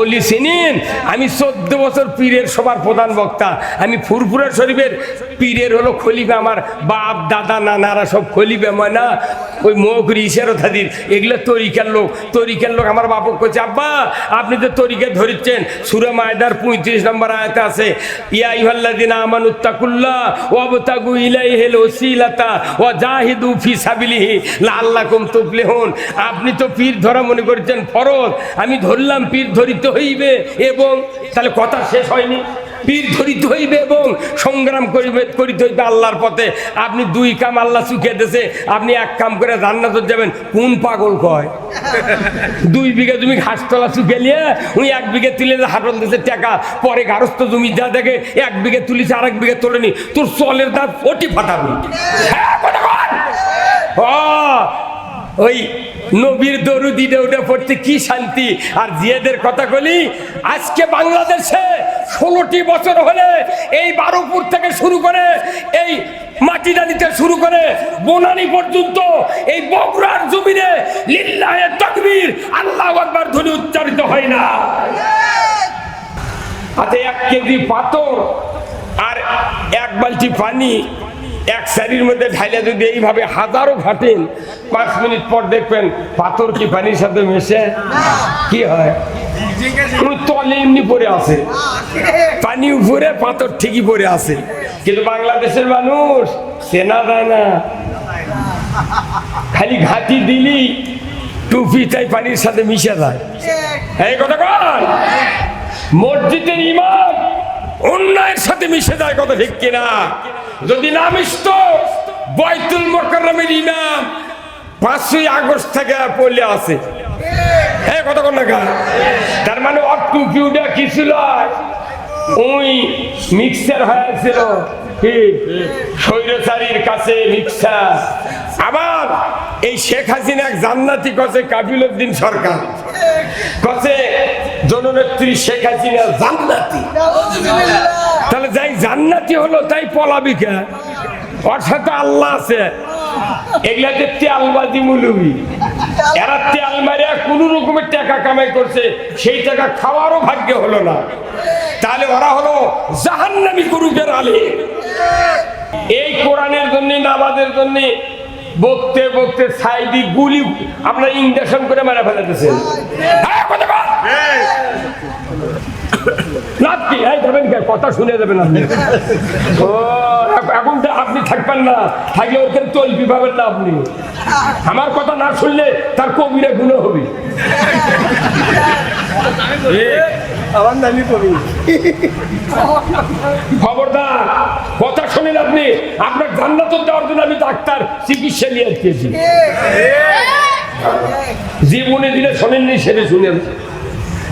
অলি চিনিন আমি চোদ্দ বছর পীরের সবার প্রধান বক্তা। আমি ফুরফুরা শরীফের পীরের হলো খলিফা আমার বাপ, দাদা, নানারা সব খলিফা, ময়না, ওই মৌকরি ইশারো থাদির, এগুলো তরিকার লোক। তরিকার লোক আমার বাপক করছে আব্বা, আপনি তো তরিকা ধরিচ্ছেন, সুরে মায়দার পঁয়ত্রিশ নম্বর আয়তে আছে, ইয়া ইহাল্লাদিন আমানুত্তাকুল্লাহ ওয়াবতাগু ইলাইহিল ওসিলাতা, ওয়া জাহিদু ফি সাবিলিহি, লাআল্লাকুম তুফলিহুন। আপনি তো পীর ধরা মনে করছেন ফরজ। আমি ধরলাম, পীর ধরিতে হইবে এবং তাহলে কথা শেষ হয়নি। পীর ধরিতে হইবে এবং সংগ্রাম করিবে করিতে হইবে আল্লাহর পথে। আপনি দুই কাম আল্লাহ চুকিয়ে দিয়েছে আপনি এক কাম করে জান্নাত যাবেন। কোন পাগল কয়? দুই বিঘা তুমি ঘাসতলা চুকে নিয়ে উনি এক বিঘে তুলে হাটল দিয়েছে টাকা পরে গারস্থ জমি যা দেখে এক বিঘে তুলিছে আর এক বিঘে তোলেনি। তোর চলের দাঁত ওটি ফাটাবি। হ্যাঁ, ওই নবীর দরুদিনে ওটা পড়তে কি শান্তি? আর জিয়াদের কথা বলি, আজকে বাংলাদেশে ষোলোটি বছর হলে এই বারোপুর থেকে শুরু করে এই মাটিটা দিতে শুরু করে বোনানি পর্যন্ত এই বগুড়ার জমিনে লিল্লাহে তকবীর আল্লাহ আকবার ধ্বনি উচ্চারিত হয় না। আচ্ছা এক কেজি পাথর আর এক বালতি পানি এক শাড়ির মধ্যে ঢাইলে যদি এইভাবে হাজারো ঘাটেন পাঁচ মিনিট পর দেখবেন পাথর কি পানির সাথে মেশে? কি হয়? তলে এমনি পড়ে আছে। পানি উপরে, পাথর ঠিকই পড়ে আছে। কিন্তু বাংলাদেশের মানুষ চেনা যায় না। খালি ঘাটি দিলি টুপি তাই পানির সাথে মিশে যায়। এই কথা কন? মসজিদের ইমাম অন্যায়ের সাথে মিশে যায়, কথা ঠিক কিনা? যদি না মিশত বয়তুল মোকাররমের ইমাম পাঁচই আগস্ট থেকে পড়লে আছে। হ্যাঁ কত কোন টাকা তার মানে টুপিউটা কি ছিল? ওই মিক্সার হয়েছিল। কাছে আবার এই শেখ হাসিনা এক জান্নাতি কছে কাবিল উদ্দিন সরকার। কছে জননেত্রী শেখ হাসিনা জান্নাতি। তাহলে যাই জান্নাতি হলো, তাই পলাবি কে? ওর সাথে আল্লাহ আছে। এগুলাতে তেলবাজি মুলুবি। এরা তেল মারিয়া কোন রকমের টাকা কামাই করছে, সেই টাকা খাওয়ারও ভাগ্য হলো না। তাহলে ওরা হলো জাহান্নামি গ্রুপের আলে। এই কোরআনের জন্য, নামাজের জন্য বকতে বকতে সাইডি গুলি আপনার ইঞ্জেকশন করে মেরে ফেলেতেছেন হ্যাঁ। লাভ কি? এই যাবেন? কথা শুনে যাবেন আপনি। ও, এখন আপনি থাকবেন না। থাকলে ওকে তলবি পাবেন না আপনি। আমার কথা না শুনলে তার কবিরা গুলো হবে। খবরদার, কথা আপনি। আপনার জান্নাত দেওয়ার জন্য আমি ডাক্তার চিকিৎসা জীবনে দিলে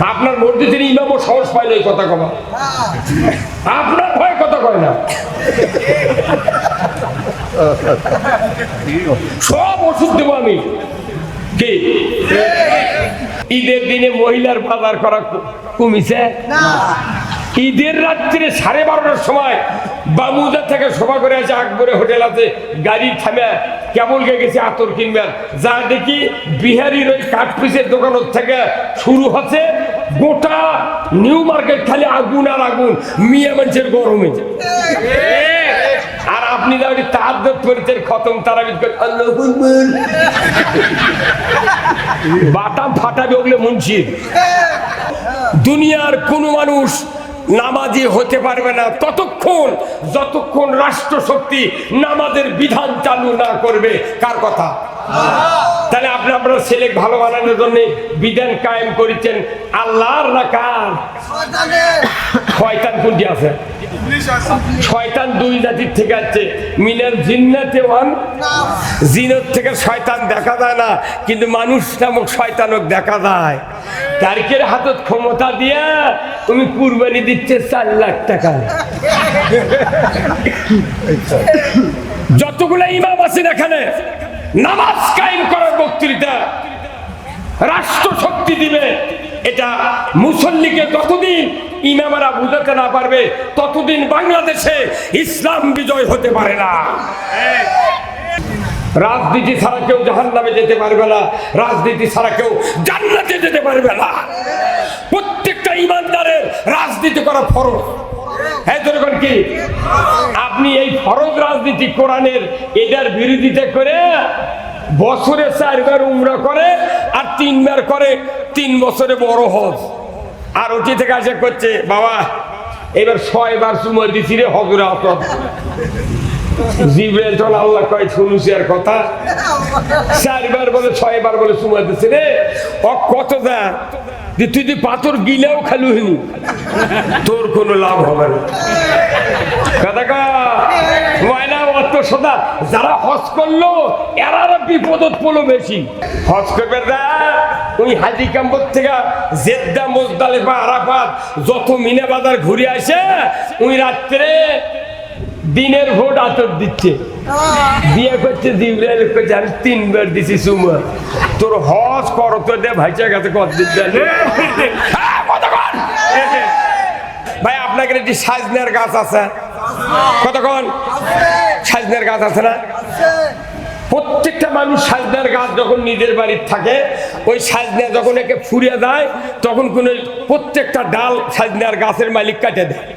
আপনার মসজিদের ইমামও সাহস পাইল এই কথা কবা আপনার ভয় কথা কয় না। সব ওষুধ দেবো আমি। কি? ঈদের দিনে মহিলার বাজার করা কমিছে? ঈদের রাত্রে সাড়ে বারোটার সময় বামুদা থেকে সভা করে আছে আকবরে হোটেল আছে গাড়ি থামে কেমন গে গেছে আতর কিনবেন যা দেখি বিহারির ওই কাঠপিসের দোকানের থেকে শুরু হচ্ছে গোটা নিউ মার্কেট খালি আগুন আর আগুন। মিয়া মানুষের গরমে আপনি ফাটাবে ওগুলো দুনিয়ার কোন মানুষ নামাজি হতে পারবে না। ততক্ষণ, যতক্ষণ রাষ্ট্র শক্তি নামাজের বিধান চালু না করবে, কার কথা? তাহলে আপনি আপনার ছেলে ভালো বানানোর জন্য বিধান কায়েম করেছেন। আল্লাহর না কার? শয়তান কোনটি আছে? শয়তান দুই জাতির থেকে আছে। মিনার জিন্নাতে ওয়ান। জিনের থেকে শয়তান দেখা যায় না, কিন্তু মানুষ নামক শয়তানক দেখা যায়। তারিখের হাতত ক্ষমতা দিয়া তুমি কুরবানি দিচ্ছে চার লাখ টাকা। যতগুলো ইমাম আছেন এখানে নামাজ কায়েম করার বক্তৃতা। রাষ্ট্র শক্তি দিবে। এটা মুসল্লিকে যতদিন ইমামারা বুঝাতে না পারবে, ততদিন বাংলাদেশে ইসলাম বিজয় হতে পারে না। রাজনীতি ছাড়া কেউ জাহান নামে যেতে পারবে না। রাজনীতি ছাড়া কেউ জান্নাতে যেতে পারবে না। প্রত্যেকটা ইমানদারের রাজনীতি করা ফরজ। হ্যাঁ কি? আপনি এই ফরজ রাজনীতি কোরআনের এটার বিরোধিতা করে বছরে চারবার উমরা করে আর তিনবার করে তিন বছরে বড় হজ। আর ওটি থেকে আসে করছে, বাবা, এবার ছয়বার সুময় দিছি রে হজরে কয় আর কথা। চারবার বলে, ছয়বার বলে সুময় দিচ্ছে রে। কত দা? যে তুই যদি পাথর গিলেও খালু হইনি। তোর কোনো লাভ হবে না। ময়না সদা যারা করল বিপদত পড়ল বেশি। হজ থেকে যত বাজার ঘুরে আসে, ওই রাত্রে দিনের ভোট আতর দিচ্ছে। বিয়ে করছে জিব্রাইল করছে আমি তিনবার দিছি সুমা। তোর হজ কর তো দে ভাইচা কাছে কত? ভাই আপনাকে একটি সাজনের গাছ আছে। কতক্ষণ সাজনের গাছ আছে না? প্রত্যেকটা মানুষ সাজনার গাছ যখন নিজের বাড়ির থাকে ওই সাজনা যখন একে ফুরিয়ে দেয় তখন কোন প্রত্যেকটা ডাল সাজনার গাছের মালিক কাটে দেয়।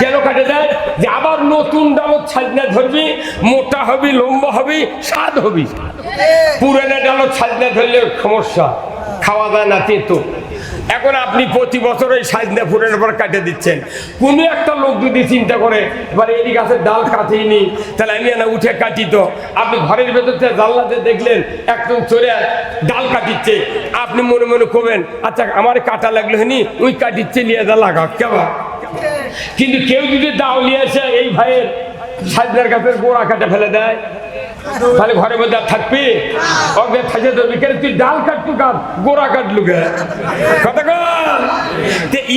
কেন কাটে দেয়? যে আবার নতুন ডালত সাজনা ধরবি মোটা হবি লম্বা হবি স্বাদ হবি। পুরানা ডালত সাজনা ধরলে সমস্যা। খাওয়া দাওয়া না তেতো। এখন আপনি প্রতি বছর ওই সাজনা ফুরের পর কাটে দিচ্ছেন। কোনো একটা লোক যদি চিন্তা করে, এবার এই গাছের ডাল কাটিনি, তাহলে আমি না উঠে কাটি তো। আপনি ঘরের ভেতর থেকে জানলাতে দেখলেন, একজন চলে ডাল কাটিচ্ছে। আপনি মনে মনে করবেন আচ্ছা আমার কাটা লাগল হয়নি, ওই কাটিচ্ছে, নিয়ে যা লাগা কেমন কিন্তু কেউ যদি দাও নিয়ে এসে এই ভাইয়ের সাজনার গাছের গোড়া কাটে ফেলে দেয় তাহলে ঘরের মধ্যে থাকবি? অজ্ঞে থাকে ধরবি। কেন তুই ডাল কাটলু কাট গোড়া কাটলু কে কথা কন?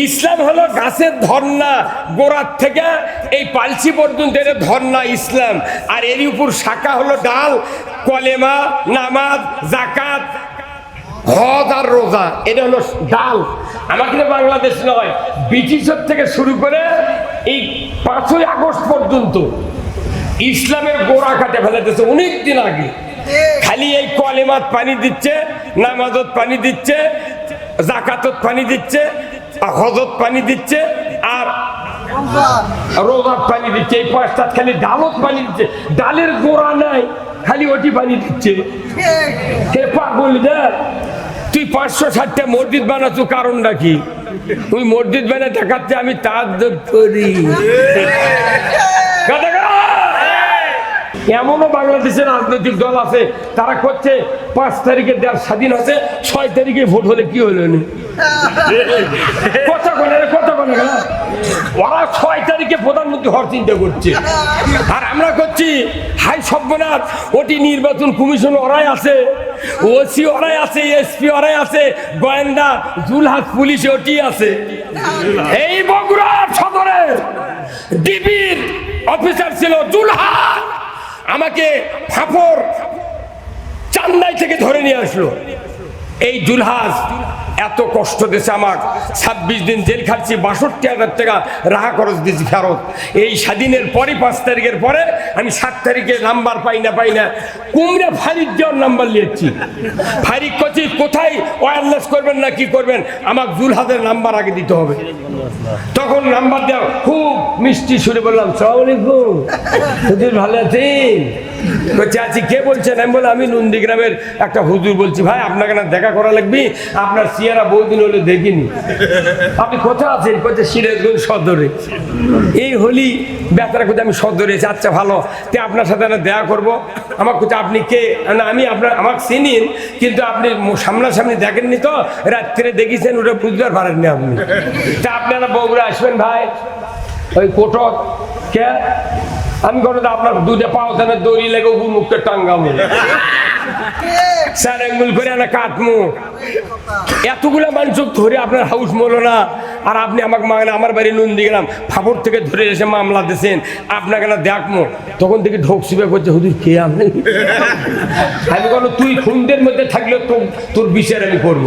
ইসলাম হলো গাছের ধর্না গোড়ার থেকে এই পালসি পর্যন্ত এটা ধর্না ইসলাম। আর এরই উপর শাখা হলো ডাল, কলেমা, নামাজ জাকাত হজ আর রোজা। এটা হলো ডাল। আমার আমাকে বাংলাদেশ নয়, ব্রিটিশের থেকে শুরু করে এই পাঁচই আগস্ট পর্যন্ত ইসলামের গোড়া কাটে ফেলাতেছে অনেক দিন আগে। খালি এই কলেমাত পানি দিচ্ছে নামাজত পানি দিচ্ছে জাকাতত পানি দিচ্ছে হজত পানি দিচ্ছে আর রোজাত পানি দিচ্ছে এই পাঁচটা খালি ডালত পানি দিচ্ছে। ডালের গোড়া নাই খালি ওটি পানি দিচ্ছে। হে পাগল দেখ তুই পাঁচশো ষাটটা মসজিদ বানাচ্ছ কারণটা কি? তুই মসজিদ বানা দেখাচ্ছে আমি তার করি। কথা। এমনও বাংলাদেশের রাজনৈতিক দল আছে, তারা করছে, পাঁচ তারিখে দেশ স্বাধীন আছে ছয় তারিখে ভোট হলে কি হলো নি কথা বলে কথা ওরা ছয় তারিখে প্রধানমন্ত্রী হওয়ার চিন্তা করছে। আর আমরা করছি, হাই সভ্যনাথ ওটি নির্বাচন কমিশন ওরাই আছে, ওসি ওরাই আছে, এসপি ওরাই আছে, গোয়েন্দা জুলহাত পুলিশ ওটি আছে। এই বগুড়া সদরে ডিবির অফিসার ছিল জুলহাত আমাকে ফাফর চান্দাই থেকে ধরে নিয়ে আসলো। এই জুলহাজ এত কষ্ট দিয়েছে আমার। ছাব্বিশ দিন জেল খাচ্ছি বাষট্টি হাজার টাকা রাহা খরচ দিয়েছি ফেরত। এই স্বাধীনের পরে পাঁচ তারিখের পরে আমি সাত তারিখে নাম্বার পাই না পাই না। কুমড়া ফারিক দেওয়ার নাম্বার নিয়েছি ফারিক করছি কোথায় ওয়ারলেস করবেন না কি করবেন? আমার জুলহাজের নাম্বার আগে দিতে হবে। তখন নাম্বার দেওয়া, খুব মিষ্টি সুরে বললাম সালামালাইকুম হুজুর ভালো আছেন? আছি কে বলছেন? আমি বলে আমি নন্দীগ্রামের একটা হুজুর বলছি। ভাই, আপনাকে না দেখা করা লাগবে? আপনার সিয়ারা বহুদিন হলে দেখিনি। আপনি কোথায় আছেন? কোথায় সিরাজগঞ্জ সদরে। এই হলি বেতারা কোথায় আমি সদরে আছি। আচ্ছা ভালো। তে আপনার সাথে না দেখা করব। আমার কোথায় আপনি কে? না, আমি আপনার আমাকে চিনিন, কিন্তু আপনি সামনাসামনি দেখেননি তো? রাত্রে দেখেছেন, ওটা বুঝতে পারেননি আপনি। তা আপনারা বগুড়া আসবেন ভাই। ওই কোটক। কে? আমি কোনো আপনার দুধে পাও তাহলে দড়ি লেগে উপর মুখটা টাঙ্গামো স্যার এঙ্গুল করে না কাটমু। এতগুলা মানুষ ধরে আপনার হাউস মলো না। আর আপনি আমাকে মানে আমার বাড়ি নন্দী গেলাম ফাপড় থেকে ধরে এসে মামলা দিয়েছেন আপনাকে না দেখমো। তখন থেকে ঢোকসিবে করছে হুজুর কে আপনি? আমি কোনো তুই খুন্দের মধ্যে থাকলে তো তোর বিচার আমি করব।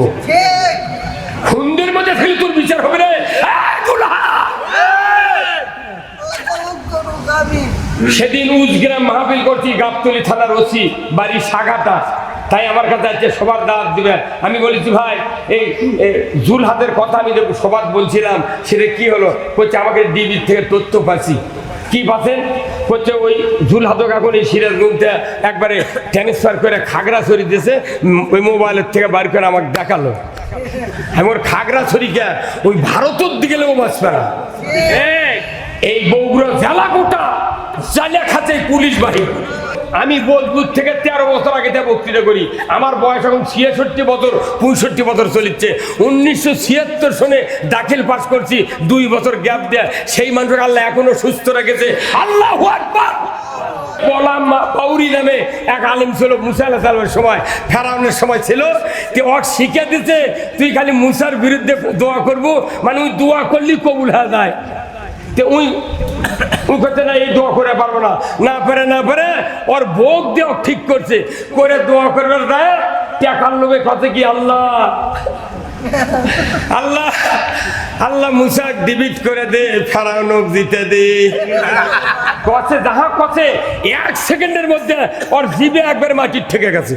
খুন্দের মধ্যে থাকলে তোর বিচার হবে রে এই দুলহা! সেদিন উজগ্রাম মাহফিল করছি গাবতলি থানার ওসি বাড়ি সাগাটা। তাই আমার কাছে আছে সবার দাওয়াত দিবেন। আমি বলেছি ভাই এই এ, জুল হাতের কথা আমি যে সবার বলছিলাম সেটা কি হলো? বলছে আমাকে ডিবির থেকে তথ্য পাচ্ছি। কি পাচ্ছেন? হচ্ছে ওই জুল হাতক এখন এই সিরাজগঞ্জে একবারে ট্রান্সফার করে খাগড়াছড়ি দিয়েছে ওই মোবাইলের থেকে বার করে আমাকে দেখাল। আমার খাগড়াছড়িকে ওই ভারতের দিকে লোক বাঁচবে না। এই, বগুড়া জেলা গোটা জালিয়া খাচ্ছে পুলিশ বাহিনী। আমি বোধপুর থেকে তেরো বছর আগে থেকে বক্তৃতা করি। আমার বয়স এখন ছিয়াষট্টি বছর, পঁয়ষট্টি বছর চলিচ্ছে। উনিশশো ছিয়াত্তর সনে দাখিল পাস করছি, দুই বছর গ্যাপ দেয় সেই মানুষকে আল্লাহ এখনও সুস্থ রেখেছে। আল্লাহ আকবার! গোলাম পাউরি নামে এক আলিম ছিল মুসা আল্লাহ সময়। ফেরাউনের সময় ছিল। তে ওর শিখে দিতে তুই খালি মুসার বিরুদ্ধে দোয়া করব মানে ওই দোয়া করলেই কবুল হয়ে যায়। তে ওই ওই করতে না, এই দোয়া করে পারব না। না পারে না পারে, ওর ভোগ দিয়ে ও ঠিক করছে। করে দোয়া করবার দেয় টাকার লোভে কত কি আল্লাহ? আল্লাহ আল্লাহ মুসাক ডিবিট করে দে ফেরাউনক দিতে দে। কছে যাহা কছে এক সেকেন্ডের মধ্যে ওর জিবে একবার মাটির থেকে গেছে।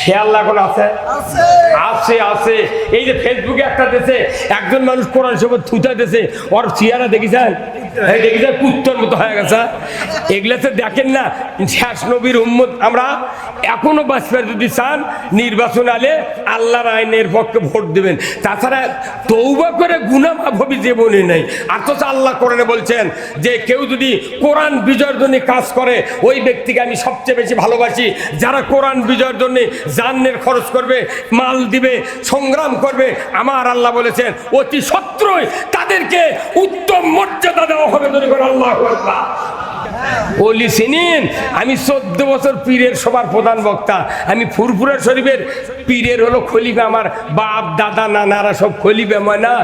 সে আল্লাহ এখন আছে? আছে। আছে এই যে ফেসবুকে একটা দেশে একজন মানুষ কোরআন সব থুতা দেশে ওর চেহারা দেখেছেন? এই কুত্তর মতো হয়ে গেছে। এগুলাতে দেখেন না, শেষ নবীর উম্মত আমরা এখনও বাঁচবার যদি চান, নির্বাচন আলে আল্লাহর আইনের পক্ষে ভোট দেবেন। তাছাড়া তৌবা করে গুনাম ভবি জীবনে নেই। অথচ আল্লাহ কোরআনে বলছেন যে কেউ যদি কোরআন বিজয়ের জন্য কাজ করে, ওই ব্যক্তিকে আমি সবচেয়ে বেশি ভালোবাসি। যারা কোরআন বিজয়ের জন্য জান্নের খরচ করবে, মাল দিবে, সংগ্রাম করবে, আমার আল্লাহ বলেছেন, অতি সত্রই তাদেরকে উত্তম মর্যাদা দেওয়া হবে যদি করে আল্লাহ আকবার। বলি চিনিন আমি চোদ্দ বছর পীরের সবার প্রধান বক্তা। আমি ফুরফুরা শরীফের পীরের হলো খলিফা আমার বাপ, দাদা, নানারা সব খলিফা, ময়না,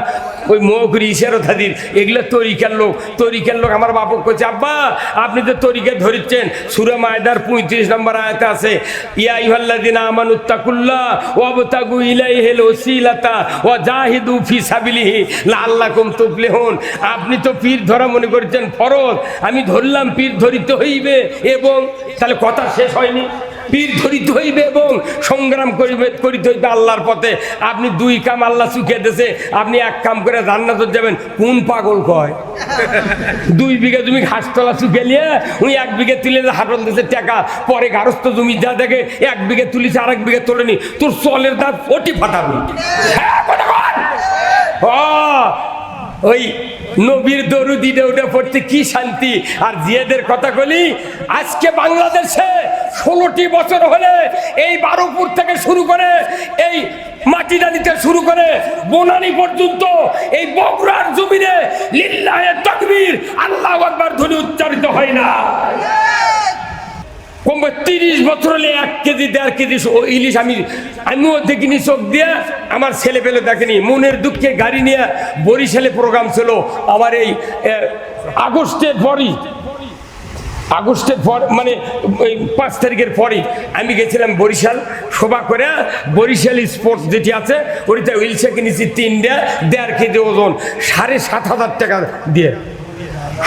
ওই মৌকরি ইশারত হাদির, এগুলো তরিকার লোক। তরিকার লোক আমার বাপক করছে আব্বা, আপনি তো তরিকা ধরিচ্ছেন। সুরা মায়দার পঁয়ত্রিশ নম্বর আয়াতে আছে, ইয়া ইহাল্লাদিন আমানুত্তাকুল্লাহ ওয়াবতাগু ইলাইহিল ওসিলাতা ওয়া জাহিদু ফি সাবিলিহি লাআল্লাকুম তুফলিহুন। আপনি তো পীর ধরা মনে করছেন ফরজ। আমি ধরলাম পীর ধরিতে হইবে এবং তাহলে কথা শেষ হয়নি। পীর ধরিতে হইবে এবং সংগ্রাম করিবে করিতে হইবে আল্লাহর পথে। আপনি দুই কাম আল্লাহ চুকিয়ে দিয়েছে আপনি এক কাম করে জান্নাত যাবেন। কোন পাগল কয়? দুই বিঘা জমি ঘাসতলা শুকে নিয়ে উনি এক বিঘে তুলে হাটল দিয়েছে টাকা পরে গারস্থ জমি যা দেখে এক বিঘে তুলিছে আর এক বিঘে তোলেনি। তোর চলের দাঁত ওটি ফাটাবি। হ্যাঁ, ওই নবীর দরুদিনে ওটা পড়তে কি শান্তি? আর জিয়াদের কথা বলি, আজকে বাংলাদেশে ষোলোটি বছর হলে এই বারোপুর থেকে শুরু করে এই মাটি মাটিদানিতে শুরু করে বোনানি পর্যন্ত এই বগুড়ার জমিনে লিল্লাহে তকবীর আল্লাহ আকবার ধ্বনি উচ্চারিত হয় না। কমবে তিরিশ বছর হলে এক কেজি, দেড় কেজি ও ইলিশ আমি আমিও দেখিনি চোখ দিয়ে, আমার ছেলে পেলে দেখেনি। মনের দুঃখে গাড়ি নিয়ে বরিশালে প্রোগ্রাম ছিল। আমার এই আগস্টের পরই, আগস্টের পর মানে পাঁচ তারিখের পরেই আমি গেছিলাম বরিশাল। শোভা করে, বরিশাল স্পোর্টস যেটি আছে ওইটা উইলসে কিনেছি তিনটা দেড় কেজি ওজন, সাড়ে সাত হাজার টাকা দিয়ে।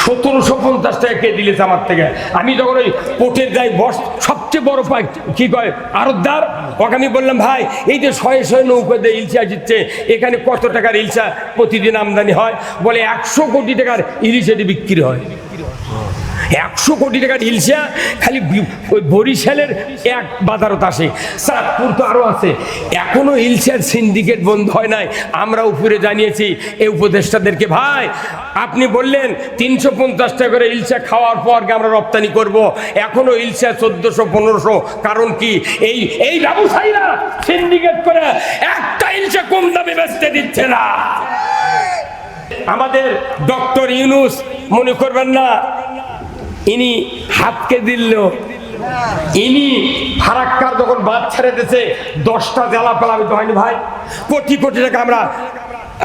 সতেরোশো পঞ্চাশ টাকা কে দিলেছে আমার থেকে? আমি যখন ওই কোর্টের যাই বস, সবচেয়ে বড় পাই কি কয়, আরতদার, ওকে আমি বললাম, ভাই, এই যে শয়ে শয়ে নৌকা দিয়ে ইলশা দিচ্ছে এখানে কত টাকার ইলশা প্রতিদিন আমদানি হয়? বলে, একশো কোটি টাকার ইলিশ এটি বিক্রি হয়। একশো কোটি টাকার ইলশা খালি ওই বরিশালের এক বাজারত আসে, চাঁদপুর তো আরও আছে। এখনও ইলশার সিন্ডিকেট বন্ধ হয় নাই। আমরা উপরে জানিয়েছি এই উপদেষ্টাদেরকে, ভাই, আপনি বললেন তিনশো পঞ্চাশ টাকা করে ইলশা খাওয়ার পর আমরা রপ্তানি করব। এখনও ইলশা চোদ্দশো পনেরোশো। কারণ কি? এই এই ব্যবসায়ীরা সিন্ডিকেট করে একটা ইলশা কম দামে বেচতে দিচ্ছে না। আমাদের ডক্টর ইউনুস মনে করবেন না ইনি হাতকে দিল ইনি ফারাক্কার যখন বাদ ছেড়ে দিয়েছে, দশটা জেলা পেলাবিত হয়নি ভাই। কোটি কোটি টাকা আমরা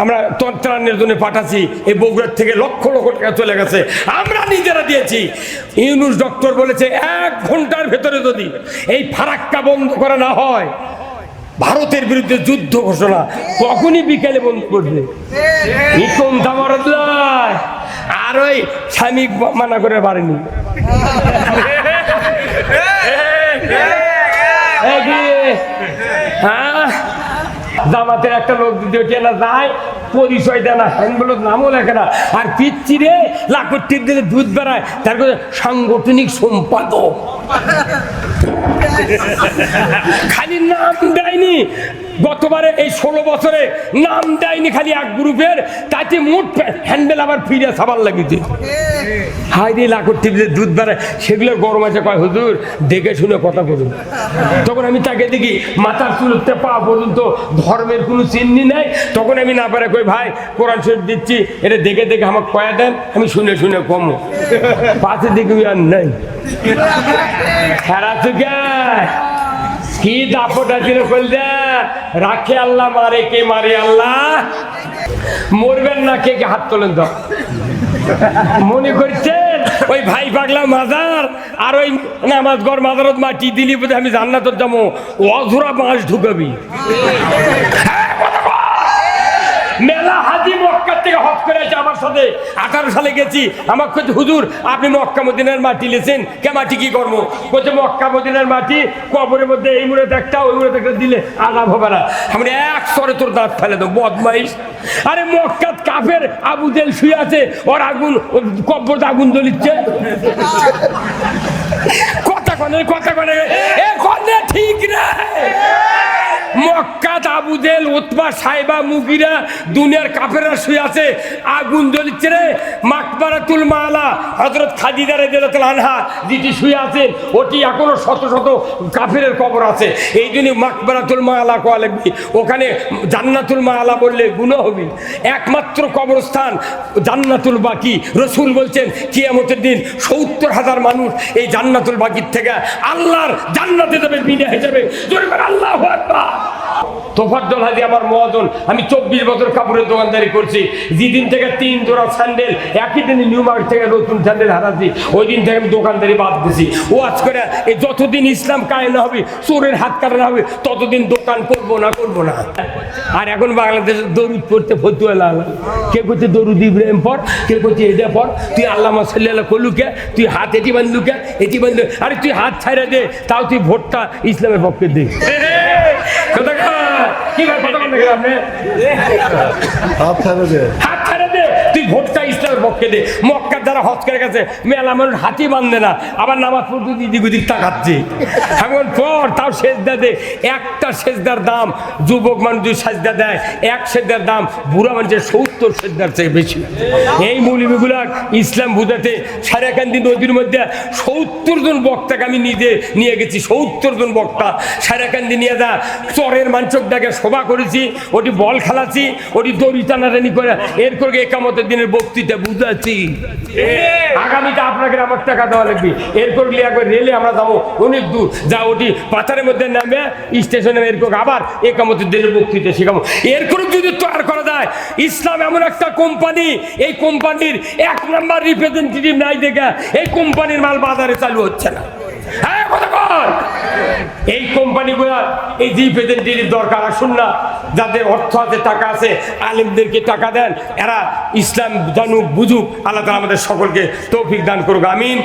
আমরা তন্ত্রাণের জন্য পাঠাচ্ছি, এই বগুড়ার থেকে লক্ষ লক্ষ টাকা চলে গেছে। আমরা নিজেরা দিয়েছি। ইউনুস ডক্টর বলেছে, এক ঘণ্টার ভেতরে যদি এই ফারাক্কা বন্ধ করা না হয়, ভারতের বিরুদ্ধে যুদ্ধ ঘোষণা, তখনই বিকেলে বন্ধ করবে। ইকম দামারদ্দায় আর ওই স্বামী মানা করে পারেনি? হ্যাঁ জামাতের একটা লোক যদি কেনা যায়, পরিচয় দেয় না হ্যান্ডবল নামও লেখে না। আর পিচ্ছি রে লাখের টিপ দিলে দুধ বেড়ায়, তার সাংগঠনিক সম্পাদক। খালি নাম দেয়নি। গতবারে এই ষোলো বছরে নাম দেয়নি খালি এক গ্রুপের, তাতে মোট হ্যান্ডেল আবার ফিরে সাবার লাগিয়েছে। হাই রে লাখর টিভিতে দুধ বেড়ায়। সেগুলো গরম আছে, কয়, হুজুর, দেখে শুনে কথা বলুন। তখন আমি তাকে দেখি, মাথার চুলতে পা পর্যন্ত ধর্মের কোনো চিহ্নি নেই। তখন আমি না পারে কই, ভাই, কোরআন শরীফ দিচ্ছি, এটা দেখে দেখে আমাকে কয়া দেন, আমি শুনে শুনে কমো। পাশে দেখি আর নেই। তুকে কি? দাপটা বলতে রাখে আল্লাহ, মারে কে মারে আল্লাহ? মরবেন না, কে কে হাত তোলেন তো? মনে করছেন ওই ভাই পাগলা মাজার, আর ওই নামাজ গড় মাজারত মাটি দিলি বোধ আমি জান্নাতর যাব। অধুরা মাছ ঢুকাবি। মেলা হাজি মক্কার থেকে করে আছে আমার সাথে আঠারো সালে গেছি। আমার হুজুর, আপনি মক্কা মদিনার মাটি লেছেন, কে মাটি কি করব বলছে, মক্কা মদিনার মাটি, কবরের মধ্যে এই মুড়ে একটা, ওই মুড়ে একটা দিলে আলাপ হবে না। এক সরে তোর দাঁত ফেলে দেবো, বদমাইশ। আরে মক্কাত কাফের আবু জেল শুয়ে আছে, ওর আগুন কব্বর আগুন দলিচ্ছে কথা কথা কনে, এ ঠিক রে। মক্কাত আবু জেল উতবা সাইবা মুগিরা দুনিয়ার কাফেররা শুয়ে আছে, আগুন জ্বলিচ্ছে রে। মাকবারাতুল মালা, হযরত খাদিজা রাদিয়াল্লাহু আনহা যেটি শুয়ে আছেন, ওটি এখনও শত শত কাফেরের কবর আছে। এই জন্য মাকবারাতুল মালা কোয়া লাগবে। ওখানে জান্নাতুল মালা বললে গুনাহ হবে। একমাত্র কবরস্থান জান্নাতুল বাকি। রসুল বলছেন, কিয়ামতের দিন সত্তর হাজার মানুষ এই জান্নাতুল বাকির থেকে আল্লাহর জান্নাতে যাবে, বিনা হিসাবে। আল্লাহু আকবার। তোফাজ্জল হাজি আমার মহাজন, আমি চব্বিশ বছর কাপড়ের দোকানদারি করছি। যেদিন থেকে তিন জোড়া স্যান্ডেল, একই দিনে নিউ মার্কেট থেকে নতুন স্যান্ডেল হারাচ্ছি। ওই দিন থেকে আমি দোকানদারি বাদ দিছি। ও আজ করে এই যতদিন ইসলাম কায়ে না হবে, চোরের হাত কাটা হবে, ততদিন দোকান করব না করব না। আর এখন বাংলাদেশে দরুদ পড়তে ফতুয়া লাল। কে করছে দরুদ ইব্রাহিম পর, কে করছে এটা পর? তুই আল্লাহ সাল্লাহ করলুকে তুই হাত এটি বান্ধুকে এটি বান্ধু আরে তুই হাত ছাড়া দে, তাও তুই ভোটটা ইসলামের পক্ষে দে কথা কয়। কি ভাই কথা বলতে গেলে আপনি? হাত ছাড়ে দে। হাত ছাড়া দে। তুই ভোটটা ইসলামের পক্ষে দে। মক্কার দ্বারা হজ করে গেছে, মেলা মানুষ হাতি বান্ধে না, আবার নামাজ পড়তে দিদি গুদিক তাকাচ্ছে। এখন পর, তাও সেজদা দে। একটা সেজদার দাম, যুবক মানুষ যদি সেজদা দেয়, এক সেজদার দাম, বুড়া মানুষের সত্তর সেজদার চেয়ে বেশি। এই মৌলিগুলার ইসলাম বুঝাতে সারাকান্দি নদীর মধ্যে সত্তর জন বক্তাকে আমি নিজে নিয়ে গেছি, সত্তর জন বক্তা। সারাকান্দি নিয়ে যা, চরের মাঞ্চক ডাকে সভা করেছি, ওটি বল খেলাছি, ওটি দড়ি টানাটানি করে এর করে একামতের দিনের বক্তৃতা বুঝাচ্ছি। আগামীতে আপনাকে আমার টাকা দেওয়া লাগবে। এরপর গিয়ে একবার রেলে আমরা যাব। অনেক দূর। যা ওটি পাথারের মধ্যে নামে স্টেশনে এরকম আবার একামত দিনের বক্তৃতা শেখাবো। এর যদি তৈরি করা যায়, ইসলাম এমন একটা কোম্পানি, এই কোম্পানির এক নাম্বার রিপ্রেজেন্টেটিভ নাই দেখে এই কোম্পানির মাল বাজারে চালু হচ্ছে না। কর এই কোম্পানিগুলো, এই রিপ্রেজেন্টেটিভ দরকার, আসুন না, যাদের অর্থ আছে, টাকা আছে, আলেমদেরকে টাকা দেন, এরা ইসলাম জানুক, বুঝুক, আল্লাহ তালা আমাদের সকলকে তৌফিক দান করুক, আমিন।